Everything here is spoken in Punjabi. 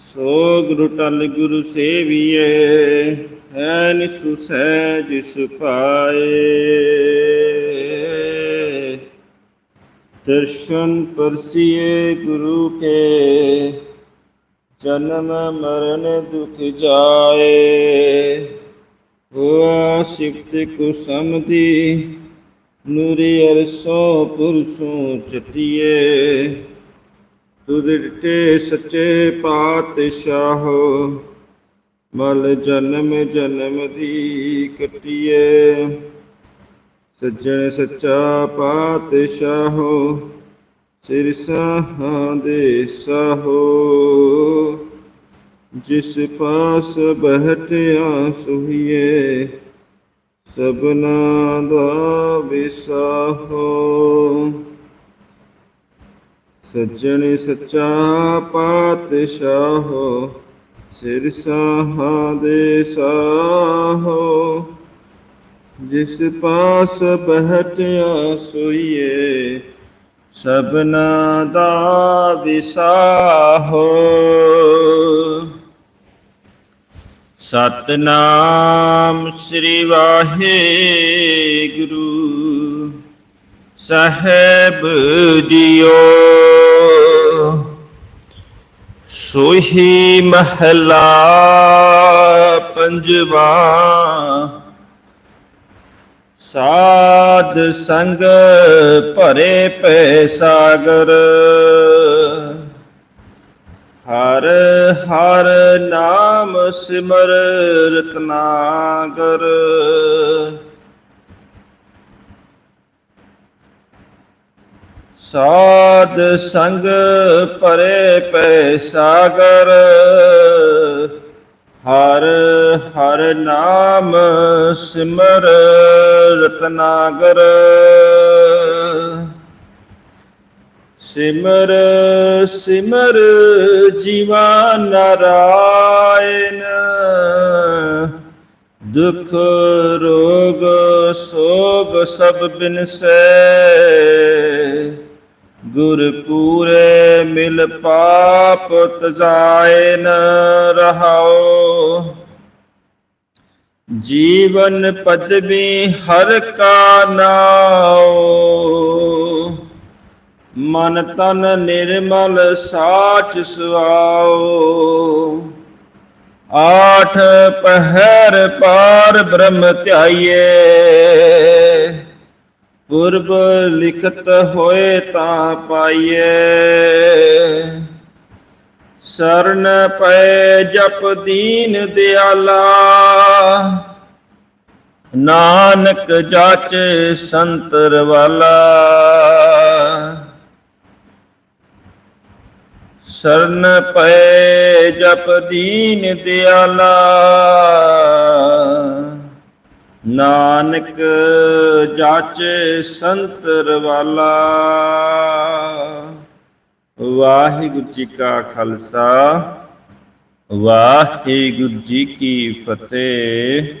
ਸੋ ਗੁਰੂ ਟਲ ਗੁਰੂ ਸੇਵੀਏ ਹੈ ਨਿਸੁ ਸਹਿਜ ਸੁਪਾਏ ਦਰਸ਼ਨ ਪਰਸੀਏ ਗੁਰੂ ਕੇ, ਜਨਮ ਮਰਨ ਦੁਖ ਜਾਏ। ਹੋਆ ਸਿਫਤ ਕੁ ਸਮਦੀ ਨੂਰੀ ਅਰਸੋਂ ਪੁਰਸੋਂ ਚਟਿਏ ਤੁਦਟੇ ਸੱਚੇ ਪਾਤਸ਼ਾਹ, ਮਲ ਜਨਮ ਜਨਮ ਦੀ ਕਟਿਏ। ਸੱਜਣ ਸੱਚਾ ਪਾਤਸ਼ਾਹ, ਸਿਰ ਸਾਹਾਂ ਦੇ ਸਾਹੋ। ਜਿਸ ਪਾਸ ਬਹਿਟਿਆ ਸੁਹੀਏ ਸਬਨਾ ਦਾ ਵਿਸਾਹੋ। ਸੱਜਣ ਸੱਚਾ ਪਾਤਸ਼ਾਹ, ਸਿਰ ਸਾਹਾਂ ਦੇ ਸਾਹੋ। ਜਿਸ ਪਾਸ ਬਹਿਟਿਆ ਸੋਈਏ ਸਬਨਾ ਦਾ ਵਿਸਾਹੋ। ਸਤਨਾਮ ਸ੍ਰੀ ਵਾਹਿਗੁਰੂ। ਸਾਹਿਬ ਜੀਓ। ਸੋਹੀ ਮਹਲਾ ਪੰਜਵਾ। ਸਾਧ ਸੰਗ ਭਰੇ ਪੈ ਸਾਗਰ। ਹਰ ਹਰ ਨਾਮ ਸਿਮਰ ਰਤਨਾਗਰ। ਸਾਧ ਸੰਗ ਭਰੇ ਪੈ ਸਾਗਰ। ਹਰ ਹਰ ਨਾਮ ਸਿਮਰ ਰਤਨਾਗਰ। ਸਿਮਰ ਸਿਮਰ ਜੀਵਾ ਨਾਰਾਇਣ। ਦੁਖ, ਰੋਗ, ਸੋਗ ਸਭ ਬਿਨਸੈ। ਗੁਰ ਪੂਰੇ ਮਿਲ ਪਾਪ ਤਜਾਏ ਨ ਰਹਾਓ। ਜੀਵਨ ਪਦਵੀ ਹਰ ਕਾ ਨਾਉ ਮਨ ਤਨ ਨਿਰਮਲ ਸਾਚ ਸੁਆਓ ਆਠ ਪਹਿਰ ਪਾਰ ਬ੍ਰਹਮ ਧਿਆਈਏ। ਪੁਰਬ ਲਿਖਤ ਹੋਏ ਤਾਂ ਪਾਈਏ ਸਰਨ ਪਏ ਜਪ ਦੀਨ ਦਿਆਲਾ। ਨਾਨਕ ਜਾਚੇ ਸੰਤਰ ਵਾਲਾ ਸਰਨ ਪਏ ਜਪ ਦੀਨ ਦਿਆਲਾ। ਨਾਨਕ ਜਾਚੇ ਸੰਤ ਵਾਲਾ ਵਾਹਿਗੁਰੂ ਜੀ ਕਾ ਖਾਲਸਾ ਵਾਹਿਗੁਰੂ ਜੀ ਕੀ ਫਤਿਹ।